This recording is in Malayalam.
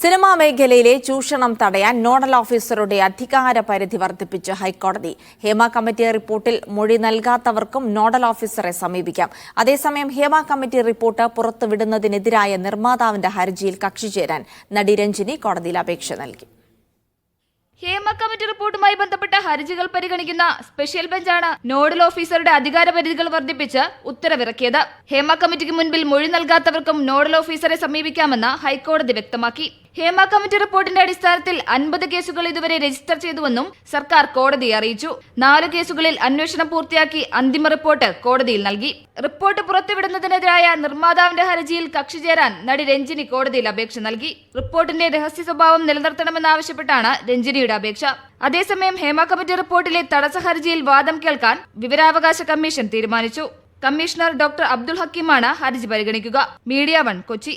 സിനിമാ മേഖലയിലെ ചൂഷണം തടയാൻ നോഡൽ ഓഫീസറുടെ അധികാര പരിധി വർദ്ധിപ്പിച്ച് ഹൈക്കോടതി. ഹേമ കമ്മിറ്റി റിപ്പോർട്ടിൽ മൊഴി നൽകാത്തവർക്കും നോഡൽ ഓഫീസറെ സമീപിക്കാം. അതേസമയം ഹേമ കമ്മിറ്റി റിപ്പോർട്ട് പുറത്തുവിടുന്നതിനെതിരായ നിർമ്മാതാവിന്റെ ഹർജിയിൽ കക്ഷി ചേരാൻ നടി രഞ്ജിനി കോടതിയിൽ അപേക്ഷ നൽകി. ഹേമ കമ്മിറ്റി റിപ്പോർട്ടുമായി ബന്ധപ്പെട്ട ഹർജികൾ പരിഗണിക്കുന്ന സ്പെഷ്യൽ ബെഞ്ചാണ് നോഡൽ ഓഫീസറുടെ അധികാര പരിധികൾ വർദ്ധിപ്പിച്ച് ഉത്തരവിറക്കിയത്. ഹേമ കമ്മിറ്റിക്ക് മുൻപിൽ മൊഴി നൽകാത്തവർക്കും നോഡൽ ഓഫീസറെ സമീപിക്കാമെന്ന് ഹൈക്കോടതി വ്യക്തമാക്കി. ഹേമ കമ്മിറ്റി റിപ്പോർട്ടിന്റെ അടിസ്ഥാനത്തിൽ അൻപത് കേസുകൾ ഇതുവരെ രജിസ്റ്റർ ചെയ്തുവെന്നും സർക്കാർ കോടതിയെ അറിയിച്ചു. നാല് കേസുകളിൽ അന്വേഷണം പൂർത്തിയാക്കി അന്തിമ റിപ്പോർട്ട് കോടതിയിൽ നൽകി. റിപ്പോർട്ട് പുറത്തുവിടുന്നതിനെതിരായ നിർമ്മാതാവിന്റെ ഹർജിയിൽ കക്ഷി ചേരാൻ നടി രഞ്ജിനി കോടതിയിൽ അപേക്ഷ നൽകി. റിപ്പോർട്ടിന്റെ രഹസ്യ സ്വഭാവം നിലനിർത്തണമെന്നാവശ്യപ്പെട്ടാണ് രഞ്ജിനിയുടെ അപേക്ഷ. അതേസമയം ഹേമ കമ്മിറ്റി റിപ്പോർട്ടിലെ തടസ്സ ഹർജിയിൽ വാദം കേൾക്കാൻ വിവരാവകാശ കമ്മീഷൻ തീരുമാനിച്ചു. കമ്മീഷണർ ഡോക്ടർ അബ്ദുൾ ഹക്കീമാണ് ഹർജി പരിഗണിക്കുക. Media one Kochi.